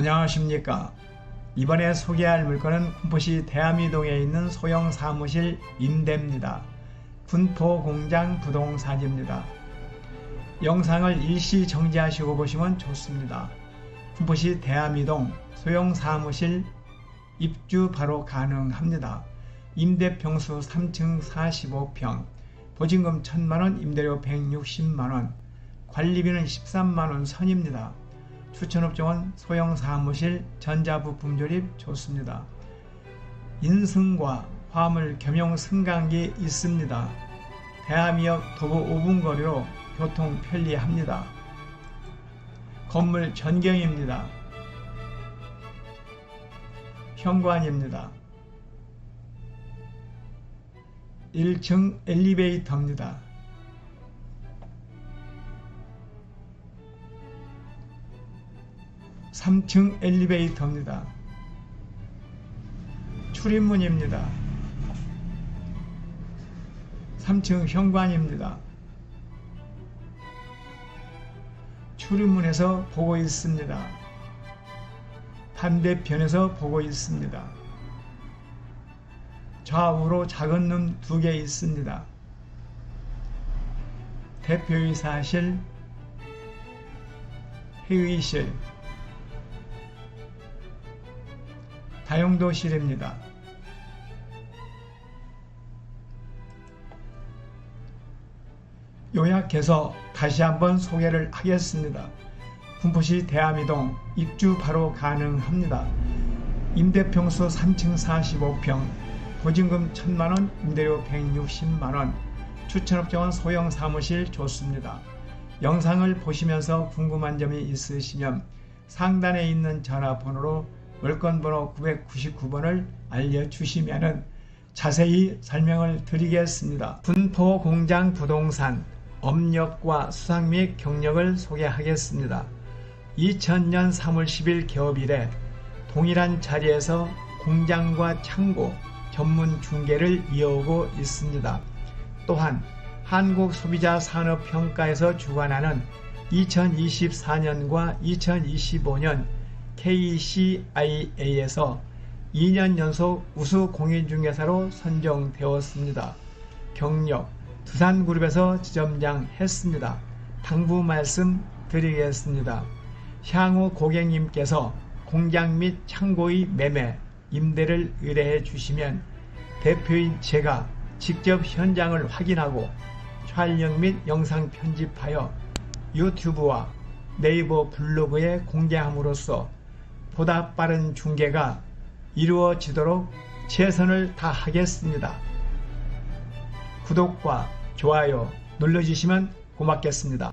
안녕하십니까. 이번에 소개할 물건은 군포시 대암이동에 있는 소형 사무실 임대입니다. 군포 공장 부동산입니다. 영상을 일시 정지하시고 보시면 좋습니다. 군포시 대암이동 소형 사무실 입주 바로 가능합니다. 임대 평수 3층 45평, 보증금 1000만원, 임대료 160만원, 관리비는 13만원 선입니다. 추천업종은 소형 사무실, 전자부품 조립 좋습니다. 인승과 화물 겸용 승강기 있습니다. 대암이역 도보 5분 거리로 교통 편리합니다. 건물 전경입니다. 현관입니다. 1층 엘리베이터입니다. 삼층 엘리베이터입니다. 출입문입니다. 3층 현관입니다. 출입문에서 보고 있습니다. 반대편에서 보고 있습니다. 좌우로 작은 룸 두 개 있습니다. 대표이사실, 회의실, 다용도 실입니다. 요약해서 다시 한번 소개를 하겠습니다. 군포시 대암이동 입주 바로 가능합니다. 임대평수 3층 45평, 보증금 1000만원, 임대료 160만원, 추천업종은 소형 사무실 좋습니다. 영상을 보시면서 궁금한 점이 있으시면 상단에 있는 전화번호로 물건번호 999번을 알려주시면 자세히 설명을 드리겠습니다. 분포 공장 부동산 업력과 수상 및 경력을 소개하겠습니다. 2000년 3월 10일 개업 이래 동일한 자리에서 공장과 창고 전문 중개를 이어오고 있습니다. 또한 한국소비자산업평가에서 주관하는 2024년과 2025년 KCIA에서 2년 연속 우수 공인중개사로 선정되었습니다. 경력 두산그룹에서 지점장 했습니다. 당부 말씀 드리겠습니다. 향후 고객님께서 공장 및 창고의 매매, 임대를 의뢰해 주시면 대표인 제가 직접 현장을 확인하고 촬영 및 영상 편집하여 유튜브와 네이버 블로그에 공개함으로써 보다 빠른 중개가 이루어지도록 최선을 다하겠습니다. 구독과 좋아요 눌러주시면 고맙겠습니다.